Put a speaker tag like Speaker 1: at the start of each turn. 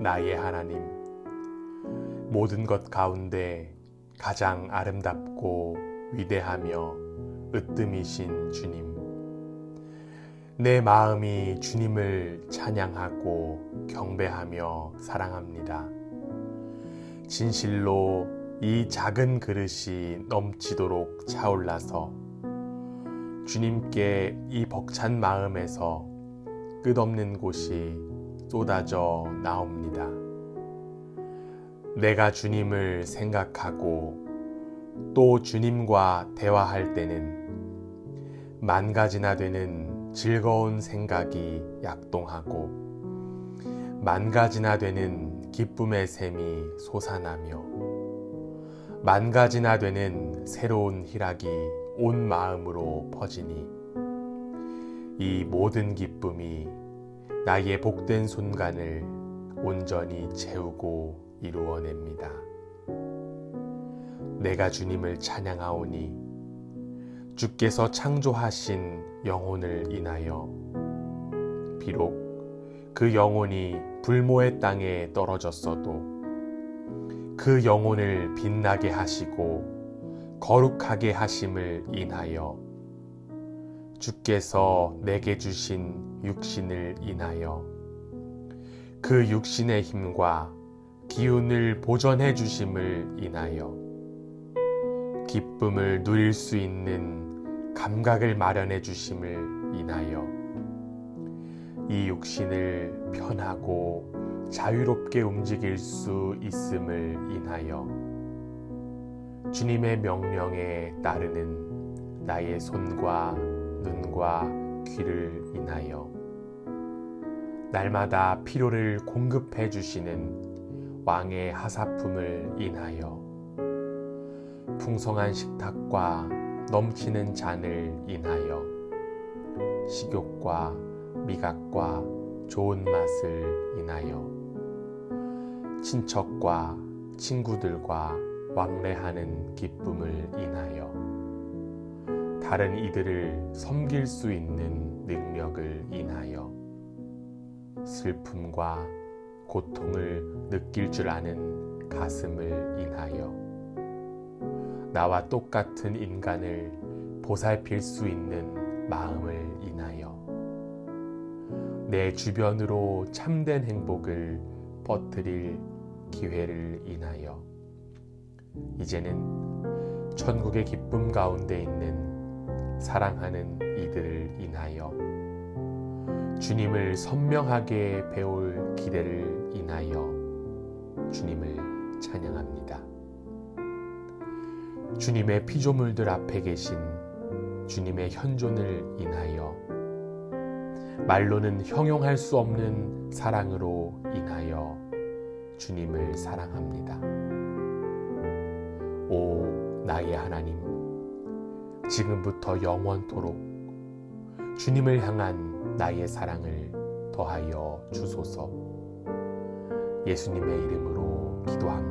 Speaker 1: 나의 하나님, 모든 것 가운데 가장 아름답고 위대하며 으뜸이신 주님. 내 마음이 주님을 찬양하고 경배하며 사랑합니다. 진실로 이 작은 그릇이 넘치도록 차올라서 주님께 이 벅찬 마음에서 끝없는 곳이 쏟아져 나옵니다. 내가 주님을 생각하고 또 주님과 대화할 때는 만 가지나 되는 즐거운 생각이 약동하고 만 가지나 되는 기쁨의 샘이 솟아나며 만 가지나 되는 새로운 희락이 온 마음으로 퍼지니 이 모든 기쁨이 나의 복된 순간을 온전히 채우고 이루어냅니다. 내가 주님을 찬양하오니 주께서 창조하신 영혼을 인하여 비록 그 영혼이 불모의 땅에 떨어졌어도 그 영혼을 빛나게 하시고 거룩하게 하심을 인하여 주께서 내게 주신 육신을 인하여 그 육신의 힘과 기운을 보존해 주심을 인하여 기쁨을 누릴 수 있는 감각을 마련해 주심을 인하여 이 육신을 편하고 자유롭게 움직일 수 있음을 인하여 주님의 명령에 따르는 나의 손과 눈과 귀를 인하여 날마다 필요를 공급해 주시는 왕의 하사품을 인하여 풍성한 식탁과 넘치는 잔을 인하여 식욕과 미각과 좋은 맛을 인하여 친척과 친구들과 왕래하는 기쁨을 인하여 다른 이들을 섬길 수 있는 능력을 인하여 슬픔과 고통을 느낄 줄 아는 가슴을 인하여 나와 똑같은 인간을 보살필 수 있는 마음을 인하여 내 주변으로 참된 행복을 퍼뜨릴 기회를 인하여 이제는 천국의 기쁨 가운데 있는 사랑하는 이들을 인하여 주님을 선명하게 배울 기대를 인하여 주님을 찬양합니다. 주님의 피조물들 앞에 계신 주님의 현존을 인하여 말로는 형용할 수 없는 사랑으로 인하여 주님을 사랑합니다. 오, 나의 하나님, 지금부터 영원토록 주님을 향한 나의 사랑을 더하여 주소서 예수님의 이름으로 기도합니다.